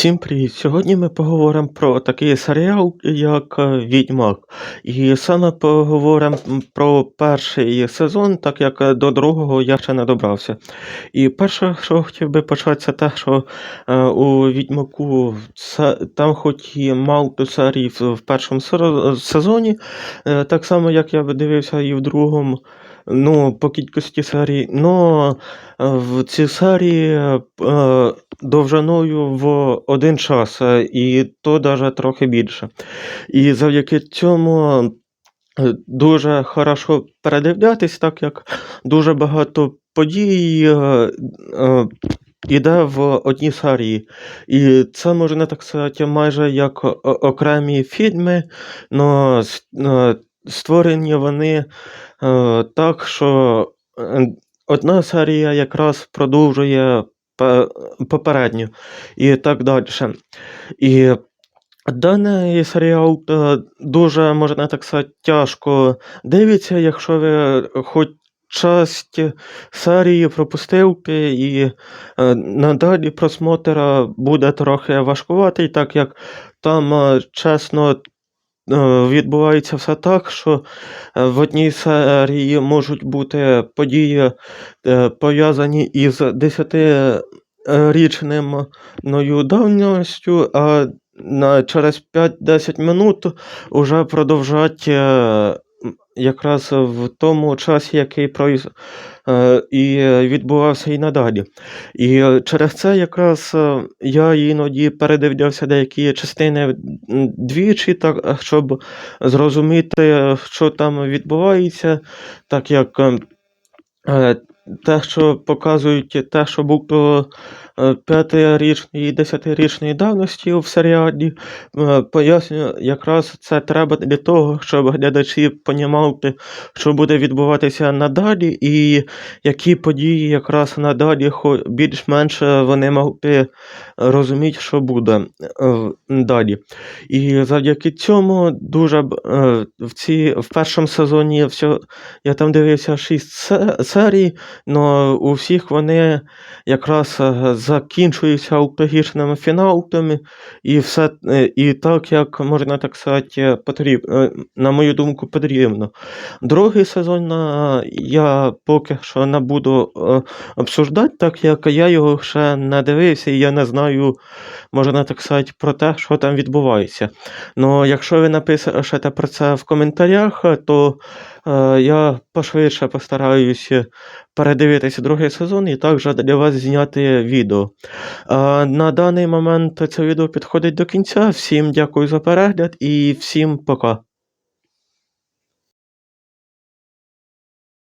Всім привіт! Сьогодні ми поговоримо про такий серіал, як е, Відьмак. І саме поговоримо про перший сезон, так як е, до другого я ще не добрався. І перше, що хотів би почати, це те, що е, у Відьмаку се- там хоч і мало серій в першому сезоні, так само як я дивився і в другому. Ну, по кількості серій, но е, в ці серії е, довжиною в один час, е, і то даже трохи більше. І завдяки цьому е, дуже хорошо передивлятись, так як дуже багато подій е, іде в одній серії. І це можна так сказати, майже як окремі фільми, но с- е, створені вони е, так, що е, одна серія якраз продовжує попередню і так далі. І даний серіал е, дуже, можна так сказати, тяжко дивиться, якщо ви хоч часть серії пропустили, і е, надалі просмотра буде трохи важкуватий, так як там, чесно, відбувається все так, що е, в одній серії можуть бути події е, пов'язані із 10-річною давністю, а через 5-10 минут вже продовжать е, якраз в тому часі, який произ... е, і відбувався і надалі. І через це якраз е, я іноді передивлявся деякі частини двічі, так, щоб зрозуміти, що там відбувається, так як е, те, що показують, те, що було е, п'ятирічної і десятирічної давності в серіалі, е, пояснюю, якраз це треба для того, щоб глядачі понімали, що буде відбуватися надалі, і які події якраз надалі більш-менш е, вони могли розуміти, що буде е, далі. І завдяки цьому дуже е, в, ці, в першому сезоні все, я там дивився 6 серій, але у всіх вони якраз е, закінчуються логічними фіналами, і все е, і так, як можна так сказати, потрібно, на мою думку, потрібно. Другий сезон е, я поки що не буду е, обсуждати, так як я його ще не дивився, і я не знаю, можна так сказати, про те, що там відбувається. Ну, якщо ви напишете про це в коментарях, то е, я пошвидше постараюся передивитися другий сезон і також для вас зняти відео. На даний момент це відео підходить до кінця. Всім дякую за перегляд і всім пока.